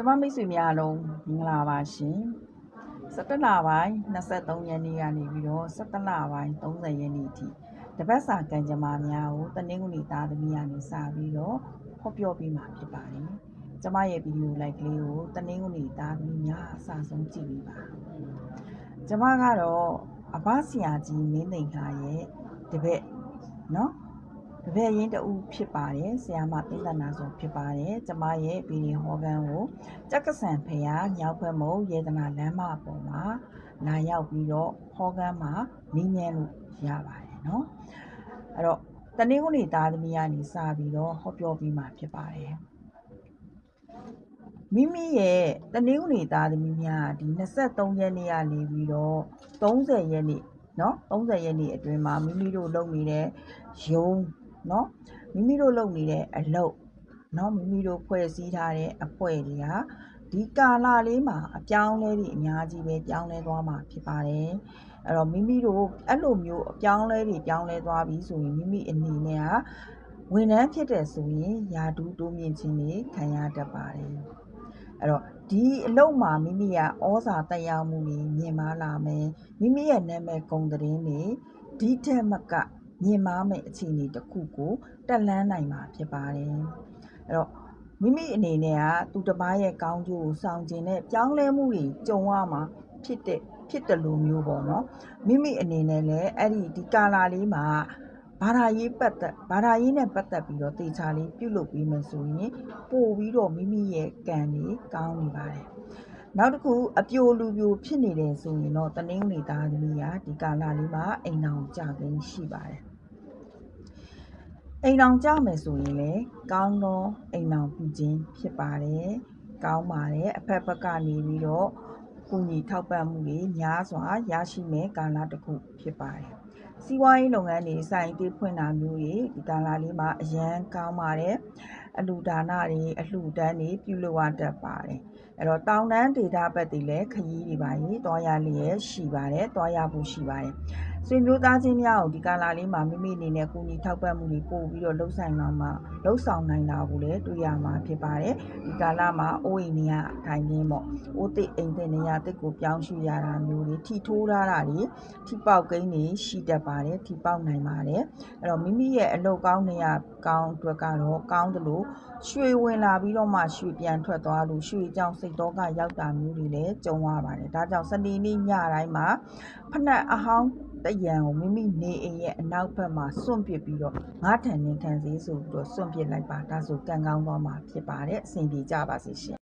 ကျမမိတ်ဆွေများအလုံးမင်္ဂလာပါရှင်17လပိုင်း23ရက်နေ့ကနေပြီးတော့17လပိုင်း30ရက်နေ့အထိတပတ်စာကံကြမ္မာများကိုတနင်္ဂနွေသားသမီးကနေစပြီးတော့ဖော်ပြပေးမှာဖြစ်ပါတယ်ကျမရဲ့ဗီဒီယိုလိုက်ကလေးကိုတနင်္ဂနွေသားသမီးများအစဆုံးကြည့်ပြီးပါကျမကတော့အဘဆရာကြီးမင်းသိန်ခါရဲ့တပည့်နော် တပည့်ရင်တူဖြစ်ပါတယ်ဆရာမသိန်းသနာဆိုဖြစ်ပါတယ်ကျမရဲ့ဗီဒီယိုဟောကန်းကို တက္ကဆန်ဖရာညောက်ဖက်မုံယေဒနာလမ်းမပေါ်မှာလာရောက်ပြီးတော့ဟောကမ်းမှာမင်းမြန်းလို့ရပါတယ်เนาะအဲ့တော့တနင်္ဂနွေသားသမီးကနေစပြီးတော့ဟောပြောပြီးမှဖြစ်ပါတယ်မိမိရဲ့တနင်္ဂနွေသားသမီးများဒီ23ရက်နေ့ကနေပြီးတော့30ရက်နေ့เนาะ30ရက်နေ့အတွင်းမှာမိမိတို့လုပ်နေတဲ့ယုံ เนาะမိမိတို့လုပ်နေတဲ့အလုပ်เนาะမိမိတို့ဖွဲ့စည်းထားတဲ့အဖွဲတွေက ဒီကာလလေးမှာအပြောင်းလဲတွေအများကြီးပဲပြောင်းလဲသွားမှာဖြစ်ပါတယ်အဲ့တော့မိမိတို့အဲ့လိုမျိုးအပြောင်းလဲတွေပြောင်းလဲသွားပြီဆိုရင်မိမိအနေနဲ့ကဝန်ထမ်းဖြစ်တဲ့ဆိုရင်ယာဒူးတိုးမြင့်ခြင်းတွေခံရတတ်ပါတယ်အဲ့တော့ဒီအလုပ်မှာမိမိကဩဇာတက်ရောက်မှုတွေမြင်မာလာမယ်မိမိရဲ့နာမည်ဂုဏ်သတင်းတွေဒီထက်မက မြင်မာမယ့်အခြေအနေတစ်ခုကိုတက်လှမ်းနိုင်မှာဖြစ်ပါတယ်အဲ့တော့မိမိအနေနဲ့ကသူတစ်ပါးရဲ့ကောင်းကျိုးကိုဆောင်ကျင်တဲ့ပြောင်းလဲမှုတွေကြုံရမှာဖြစ်တဲ့ဖြစ်တယ်လို့မျိုးပေါ့နော်မိမိအနေနဲ့လည်းအဲ့ဒီဒီကာလာလေးမှာဘာသာရေးပတ်သက်ဘာသာရေးနဲ့ပတ်သက်ပြီးတော့တေချာလေးပြုလုပ်ပြီးမှဆိုရင်ပို့ပြီးတော့မိမိရဲ့ကံကြီးကောင်းနေပါတယ် နောက်တစ်ခုအပြိုလူပြိုဖြစ်နေတယ်ဆိုရင်တော့တနင်္ဂနွေသားသမီးကဒီကာလာလေးမှာအိမ်အောင်ကြခင်းရှိပါတယ်အိမ်အောင်ကြမယ်ဆိုရင်လည်းကောင်းသောအိမ်အောင်ပြုခြင်းဖြစ်ပါတယ်။ကောင်းပါတယ်အဖက်ဖက်ကနေပြီးတော့ကုညီထောက်ပံ့မှုတွေများစွာရရှိမဲ့ကာလတစ်ခုဖြစ်ပါတယ်။ စီးပွားရေးလုပ်ငန်းတွေစိုင်တေးဖွင့်တာမျိုးတွေဒီကာလလေးမှာအရန်ကောင်းပါတယ်။အလူဒါနတွေအလှူဒန်းတွေပြုလုပ်ရတတ်ပါတယ်။အဲ့တော့တောင်တန်းဒေတာဘက်တွေလည်းခရီးတွေပါရေးတွားရလျက်ရှိပါတယ်။တွားရဖို့ရှိပါတယ်။ ဆွေမျိုးသားချင်းများကိုဒီကာလာလေးမှာမိမိအနေနဲ့ကိုကြီးထောက်ပံ့မှုတွေပို့ပြီးတော့လှုပ်ဆိုင်တော့မှလှုပ်ဆောင်နိုင်တာကိုလည်းတွေ့ရမှာဖြစ်ပါတယ်ဒီကာလာမှာအိုးအိမ်နေရထိုင်ရင်းပေါ့အိုးသိအိမ်သိနေရတစ်ကိုပြောင်းရွှေ့ရတာမျိုးတွေထိထိုးထားတာတွေထိပေါက်ကိန်းတွေရှိတတ်ပါတယ်ထိပေါက်နိုင်ပါတယ်အဲ့တော့မိမိရဲ့အလုပ်ကောင်းနေရကောင်းအတွက်ကတော့ကောင်းတယ်လို့ရွှေဝင်လာပြီးတော့မှရွှေပြန်ထွက်သွားလို့ရွှေကြောင့်စိတ်တော့ကရောက်တာမျိုးတွေလည်းကြုံရပါတယ်ဒါကြောင့်စနေနေ့ညတိုင်းမှာဖနက်အဟောင်း တရံကိုမိမိနေအိမ်ရဲ့အနောက်ဘက်မှာစွန့်ပစ်ပြီးတော့ငါးထန်နေခံစေဆိုပြီးတော့စွန့်ပစ်လိုက်ပါဒါဆိုကံကောင်းသွားမှာဖြစ်ပါတယ်အဆင်ပြေကြပါစေရှင်